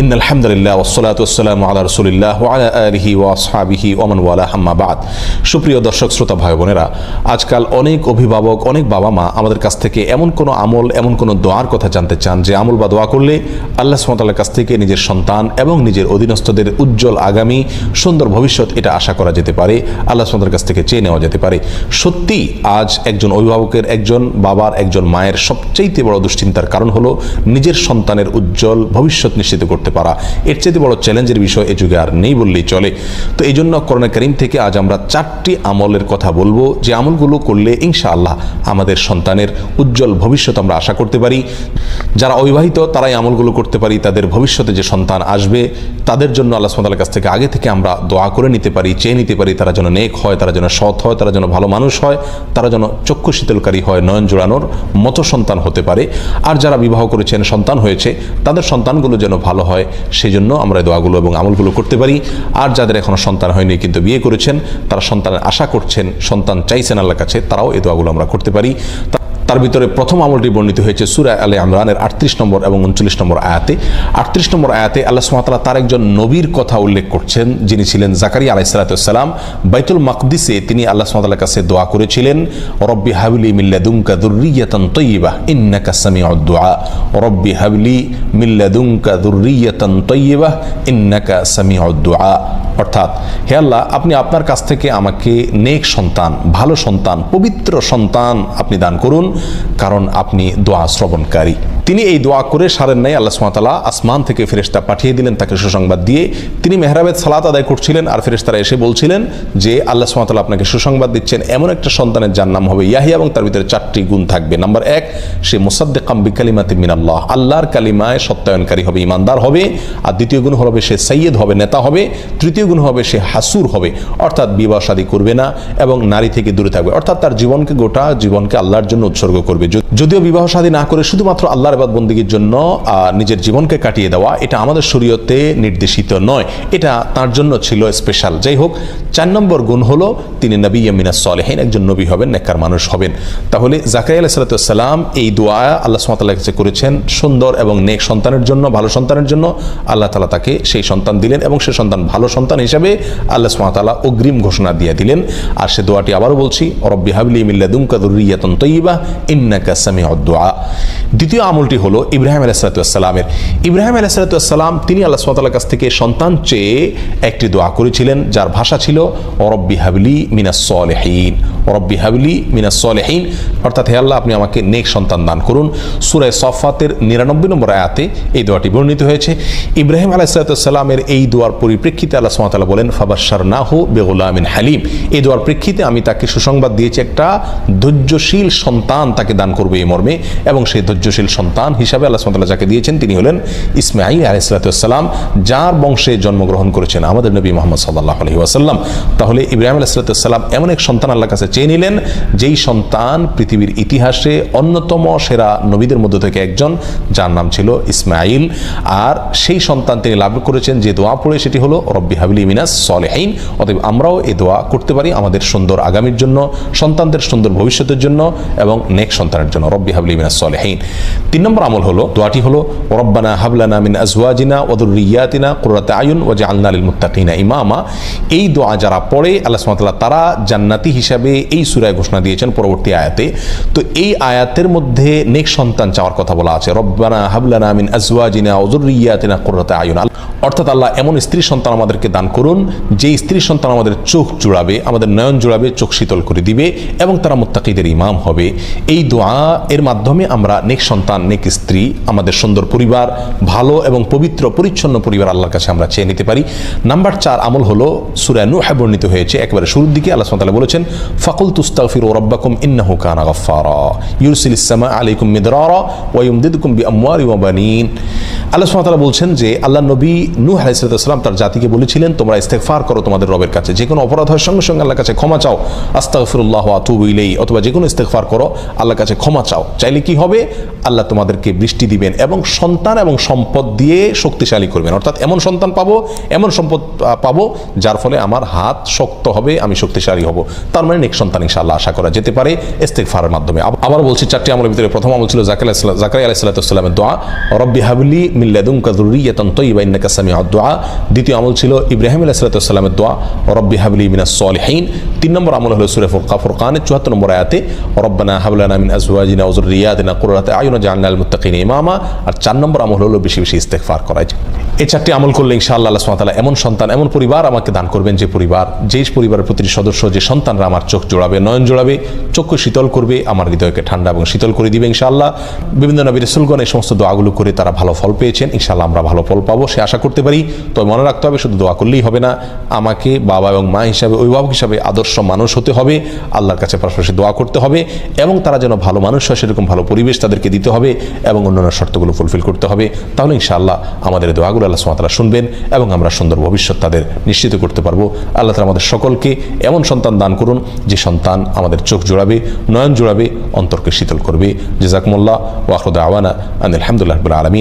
In আলহামদুলিল্লাহ ওসলাত ওসালাম আল্লাহ রসুলিল্লাহ ওয়ালা আলহি ওয়াসহাবিহি ওমান ওয়ালা হাম্মা বাদ সুপ্রিয় দর্শক, শ্রোতা ভাই বোনেরা, আজকাল অনেক অভিভাবক, অনেক বাবা মা আমাদের কাছ থেকে এমন কোনো আমল, এমন কোনো দোয়ার কথা জানতে চান যে আমল বা দোয়া করলে আল্লাহ সুমতাল্লার কাছ থেকে নিজের সন্তান এবং নিজের অধীনস্থদের উজ্জ্বল আগামী, সুন্দর ভবিষ্যৎ এটা আশা করা যেতে পারে, আল্লাহ সুমতার কাছ থেকে চেয়ে নেওয়া যেতে পারে। সত্যি, আজ একজন অভিভাবকের, একজন বাবার, একজন মায়ের সবচেয়ে বড় দুশ্চিন্তার কারণ হলো নিজের সন্তানের উজ্জ্বল ভবিষ্যৎ নিশ্চিত করতে পারা। এর চেয়ে বড় চ্যালেঞ্জের বিষয় এ যুগে আর নেই বললেই চলে। তো এই জন্য করোনা করিম থেকে আজ আমরা চারটি আমলের কথা বলব। যে আমলগুলো করলে ইনশাআল্লাহ আমাদের সন্তানের উজ্জ্বল ভবিষ্যৎ আমরা আশা করতে পারি। যারা অবিবাহিত, তারাই আমলগুলো করতে পারি। তাদের ভবিষ্যতে যে সন্তান আসবে, তাদের জন্য আল্লাহ সুমতালের কাছ থেকে আগে থেকে আমরা দোয়া করে নিতে পারি, চেয়ে নিতে পারি। তারা যেন নেক হয়, তারা যেন সৎ হয়, তারা যেন ভালো মানুষ হয়, তারা যেন চক্ষু শীতলকারী হয়, নয়ন জোড়ানোর মতো সন্তান হতে পারে। আর যারা বিবাহ করেছেন, সন্তান হয়েছে, তাদের সন্তানগুলো যেন ভালো হয়। সেই জন্য আমরা দোয়াগুলো এবং আমলগুলো করতে পারি। আর যাদের এখনও সন্তান হয়নি কিন্তু বিয়ে করেছেন, তারা সন্তানের আশা করছেন, সন্তান চাইছেন আল্লাহ কাছে, তারাও এই দোয়াগুলো আমরা করতে পারি। তার ভিতরে প্রথম আমলটি বর্ণিত হয়েছে সুরা আলে আমরানের আটত্রিশ নম্বর এবং উনচল্লিশ নম্বর আয়াতে। আটত্রিশ নম্বর আয়াতে আল্লাহ সুমাতালা তার একজন নবীর কথা উল্লেখ করছেন, যিনি ছিলেন জাকারিয়া আলাইসালাতাম বাইতুল মাকদিসে তিনি আল্লাহ সুমাতালার কাছে দোয়া করেছিলেন, রব্বি হাবলি মিল্লাদুঙ্কা দুর্রিয়াতন তৈবা ইন্নাকা সামি দোয়া রব্বি হাবলি মিল্লাদুঙ্কা দুর্রিয়াতন তৈবা ইন্নাকা সামি দোয়া অর্থাৎ, হে আল্লাহ, আপনি আপনার কাছ থেকে আমাকে নেক সন্তান, ভালো সন্তান, পবিত্র সন্তান আপনি দান করুন। কারণ আপনি দোয়া শ্রবণকারী। তিনি এই দোয়া করে সারেন নাই, আল্লাহ সুমাতালা আসমান থেকে ফেরেস্তা পাঠিয়ে দিলেন, তাকে সুসংবাদ দিয়ে। তিনি মেহরাবেদ সালাত আদায় করছিলেন আর ফেরেস্তারা এসে বলছিলেন যে, আল্লাহ সুমাতালা আপনাকে সুসংবাদ দিচ্ছেন, এমন একটা সন্তানের যার নাম হবে ইয়াহিয়া এবং তার ভিতরে চারটি গুণ থাকবে। নাম্বার এক, সে মুসাদ্দে কাম্বি কালিমাতে মিনাল্লাহ, আল্লাহর কালিমায় সত্যায়নকারী হবে, ইমানদার হবে। আর দ্বিতীয় গুণ হবে সে সৈয়দ হবে, নেতা হবে। তৃতীয় গুণ হবে সে হাসুর হবে, অর্থাৎ বিবাহ শাদী করবে না এবং নারী থেকে দূরে থাকবে। অর্থাৎ তার জীবনকে গোটা জীবনকে আল্লাহর জন্য উৎসর্গ করবে। যদিও বিবাহ শাদী না করে শুধুমাত্র আল্লাহর এবাদ বন্দীগীর জন্য নিজের জীবনকে কাটিয়ে দেওয়া, এটা আমাদের শরীয়তে নির্দেশিত নয়। এটা তার জন্য ছিল স্পেশাল যাই হোক, চার নম্বর গুণ হলো, তিনি নবী মিনা সলেহীন, একজন নবী হবেন, নেককার মানুষ হবেন। তাহলে জাকাই আলাহ সালাতাম এই দোয়া আল্লাহ সুমাতাল্লাহ কাছে করেছেন, সুন্দর এবং নেক সন্তানের জন্য, ভালো সন্তানের জন্য। আল্লাহ তালা তাকে সেই সন্তান দিলেন এবং সে সন্তান ভালো সন্তান হিসাবে আল্লাহ সুমাতাল্লাহ অগ্রিম ঘোষণা দিয়ে দিলেন। আর সে দোয়াটি আবারও বলছি রব্বি হাবলি মিল্লাদুমকা দুরিয়াতন তৈবা ইন্নাকা সামি দোয়া। দ্বিতীয় আমলটি হলো ইব্রাহিম আলাইসালাতামের ইব্রাহিম আলাইসালাতাম তিনি আল্লাহ সুমাতাল্লাহ কাছ থেকে সন্তান চেয়ে একটি দোয়া করেছিলেন, যার ভাষা ছিল অরব্বি হাবলি মিনাস সলেহীন রব্বি হাবলি মিনাস সলেহীন। অর্থাৎ হে আল্লাহ, আপনি আমাকে নেক সন্তান দান করুন। সুরায় সফাতের নিরানব্বই নম্বর আয়াতে এই দোয়াটি বর্ণিত হয়েছে। ইব্রাহিম আলাইসালামের এই দোয়ার পরিপ্রেক্ষিতে আল্লাহ সুমাতাল্লাহ বলেন ফাবাসার না হো বেগুলামিন হালিম। এই দোয়ার প্রেক্ষিতে আমি তাকে সুসংবাদ দিয়েছি, একটা ধৈর্যশীল সন্তান তাকে দান করবে এই মর্মে, এবং সেই ধৈর্যশীল সন্তান হিসাবে আল্লাহ সুমাতাল্লাহ যাকে দিয়েছেন তিনি হলেন ইসমাইল আলাইসালাতাম যার বংশে জন্মগ্রহণ করেছেন আমাদের নবী মোহাম্মদ সাল্লাহ আলহি ওয়াসাল্লাম। তাহলে ইব্রাহিম আলাইসালাতাম এমন এক সন্তান আল্লাহর কাছে চেয়ে নিলেন, যেই সন্তান পৃথিবীর ইতিহাসে অন্যতম সেরা নবীদের মধ্য থেকে একজন, যার নাম ছিল ইসমাইল আর সেই সন্তান তিনি লাভ করেছেন, যে দোয়া পড়ে সেটি হলো, রব্বি হাবিলি মিনাস সলেহাইন অতএব আমরাও এ দোয়া করতে পারি আমাদের সুন্দর আগামীর জন্য, সন্তানদের সুন্দর ভবিষ্যতের জন্য এবং নেক সন্তানের জন্য। রব্বি হাবলি মিনাস সলেহাইন তিন নম্বর আমল হলো, দোয়াটি হলো, রব্বানা হাবলানা মিন আজওয়াজিনা ওদুরিয়াতিনা কুরাতে আয়ুন ও যে আল্লাহ মুত্তাকিনা ইমামা। এই দোয়া যারা পড়ে, আল্লাহ সুবহানাহু তারা জান্নাতি হিসাবে এই সুরায় ঘোষণা দিয়েছেন পরবর্তী আয়াতে। তো এই আয়াতের মধ্যে নেক সন্তান চাওয়ার কথা বলা আছে, রব্বানা হাবলানা মিন আজওয়াজিনা ওদুরিয়াতিনা কুরাতে আয়ুন। অর্থাৎ আল্লাহ এমন স্ত্রী সন্তান আমাদেরকে দান করুন যে স্ত্রী সন্তান আমাদের চোখ জুড়াবে, আমাদের নয়ন জুড়াবে, চোখ শীতল করে দিবে এবং তারা মুত্তাকিদের ইমাম হবে। এই দোয়া এর মাধ্যমে আমরা নেক সন্তান, নেক স্ত্রী, আমাদের সুন্দর পরিবার, ভালো এবং পবিত্র, পরিচ্ছন্ন পরিবার আল্লাহর কাছে আমরা চেয়ে নিতে পারি। নাম্বার চার আমল হলো সুরা নুহা বর্ণিত হয়েছে, একেবারে শুরুর দিকে আল্লাহ সাল্লাহ বলেছেন ফাকুল তুস্তাগফিরু রাব্বাকুম ইন্নাহু কানা গাফফারা ইউরসিলিস সামা আলাইকুম মিদরারা ওয়া ইউমদিদুকুম বিআমওয়ালি ওয়া বানিন। আল্লাহ সুবহানাহু বলছেন যে, আল্লাহ নবী নূহ আলাইসালাম তার জাতিকে বলেছিলেন, তোমরা ইস্তেকফার করো তোমাদের রবের কাছে। যে কোনো অপরাধ হয় সঙ্গে সঙ্গে আল্লাহর কাছে ক্ষমা চাও। আস্তাগফিরুল্লাহ আতুবু ইলেই অথবা যে কোনো ইস্তেকফার করো, আল্লাহর কাছে ক্ষমা চাও। চাইলে কি হবে? আল্লাহ তোমাদেরকে বৃষ্টি দিবেন এবং সন্তান এবং সম্পদ দিয়ে শক্তিশালী করবেন। অর্থাৎ এমন সন্তান পাবো, এমন সম্পদ পাবো, যার ফলে আমার হাত শক্ত হবে, আমি শক্তিশালী হব। তার মানে নেক সন্তান ইনশাআল্লাহ আশা করা যেতে পারে ইস্তেকফারের মাধ্যমে। আবার বলছি, চারটি আমলের ভিতরে প্রথম আমল ছিল জাকারিয়া জাকারিয়া আলাইসাল্লামের দোয়া। রব্বি হাবলি মিল্লাদুমকা যুররিয়াতান তাইয়্যিবা ইন্নাকা সামিউদ দোয়া। দ্বিতীয় আমল ছিল ইব্রাহিম আলাইসাল্লামের দোয়া, রব্বি হাবলি মিনা সলহীন। তিন নম্বর আমল হলো সূরা ফুরকা ফুরকানের 74 নম্বর আয়াতে, রব্বানা হাবলানা মিন আজওয়াজিনা ওয়া রিয়াদিনা কুরাতে আয়ুনা জাহান আল মুত্তাকিনা ইমামা। আর চার নম্বর আমল হলো বেশি বেশি ইস্তেকফার করা। এই চারটি আমল করলে ইনশাআল্লাহ আল্লাহ সুবহানাহু এমন সন্তান, এমন পরিবার আমাকে দান করবেন যে পরিবার, যেই পরিবারের প্রতিটি সদস্য, যে সন্তানরা আমার চোখ জোড়াবে, নয়ন জোড়াবে, চক্ষু শীতল করবে, আমার হৃদয়কে ঠান্ডা এবং শীতল করে দিবে ইনশাআল্লাহ। বিভিন্ন নবী রসুলগণ এই সমস্ত দোয়াগুলো করে তারা ভালো ফল পেয়েছেন, ইনশাআল্লাহ আমরা ভালো ফল পাবো, সে আশা করতে পারি। তবে মনে রাখতে হবে, শুধু দোয়া করলেই হবে না, আমাকে বাবা এবং মা হিসাবে, অভিভাবক হিসাবে আদর্শ মানুষ হতে হবে, আল্লাহর কাছে পাশাপাশি দোয়া করতে হবে, এবং তারা যেন ভালো মানুষ হয়, সেরকম ভালো পরিবেশ তাদেরকে দিতে হবে, এবং অন্যান্য শর্তগুলো ফুলফিল করতে হবে। তাহলে ইনশাআল্লাহ আমাদের দোয়াগুলো আল্লাহ সুমাতারা শুনবেন এবং আমরা সুন্দর ভবিষ্যৎ তাদের নিশ্চিত করতে পারব। আল্লাহ তালা আমাদের সকলকে এমন সন্তান দান করুন, যে সন্তান আমাদের চোখ জোড়াবে, নয়ন জোড়াবে, অন্তরকে শীতল করবে। জেজাকমুল্লাহ ওয়াহরুদ আওয়ানা আলহামদুলিল্লাহ আলমিন।